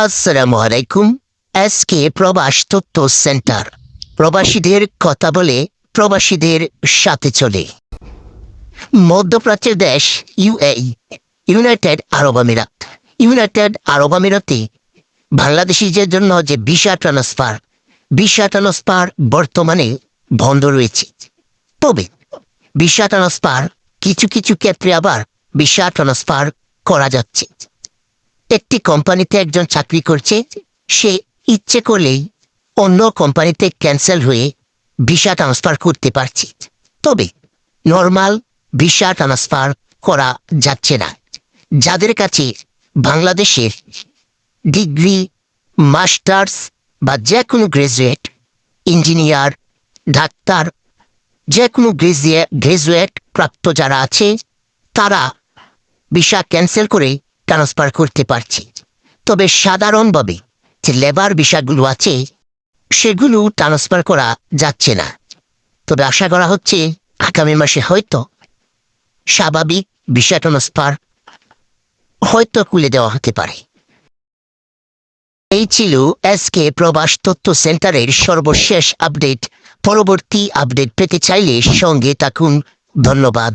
আসসালামু আলাইকুম এসকে প্রবাস তথ্য সেন্টার। প্রবাসীদের কথা বলে প্রবাসীদের সাথে চলে। মধ্যপ্রাচ্যের দেশ ইউএই ইউনাইটেড আরব আমিরাত। ইউনাইটেড আরব আমিরাতে বাংলাদেশিদের জন্য যে ভিসা ট্রান্সফার ভিসা ট্রান্সফার বর্তমানে বন্ধ রয়েছে। তবে ভিসা ট্রান্সফার কিছু কিছু ক্ষেত্রে আবার ভিসা ট্রান্সফার করা যাচ্ছে। একটি কোম্পানিতে একজন চাকরি করছে, সে ইচ্ছে করলেই অন্য কোম্পানিতে ক্যান্সেল হয়ে ভিসা ট্রান্সফার করতে পারছে। তবে নর্মাল ভিসা ট্রান্সফার করা যাচ্ছে না। যাদের কাছে বাংলাদেশের ডিগ্রি, মাস্টার্স বা যে কোনো গ্রাজুয়েট, ইঞ্জিনিয়ার, ডাক্তার যে কোনো গ্রাজুয়েট গ্রাজুয়েট প্রাপ্ত যারা আছে, তারা ভিসা ক্যান্সেল করে ট্রান্সফার করতে পারছে। তবে সাধারণভাবে যে লেবার বিষয়গুলো আছে, সেগুলো ট্রান্সফার করা যাচ্ছে না। তবে আশা করা হচ্ছে আগামী মাসে হয়তো স্বাভাবিক ভিসা ট্রান্সফার হয়তো খুলে দেওয়া হতে পারে। এই ছিল এসকে প্রবাস তথ্য সেন্টারের সর্বশেষ আপডেট। পরবর্তী আপডেট পেতে চাইলে সঙ্গে থাকুন। ধন্যবাদ।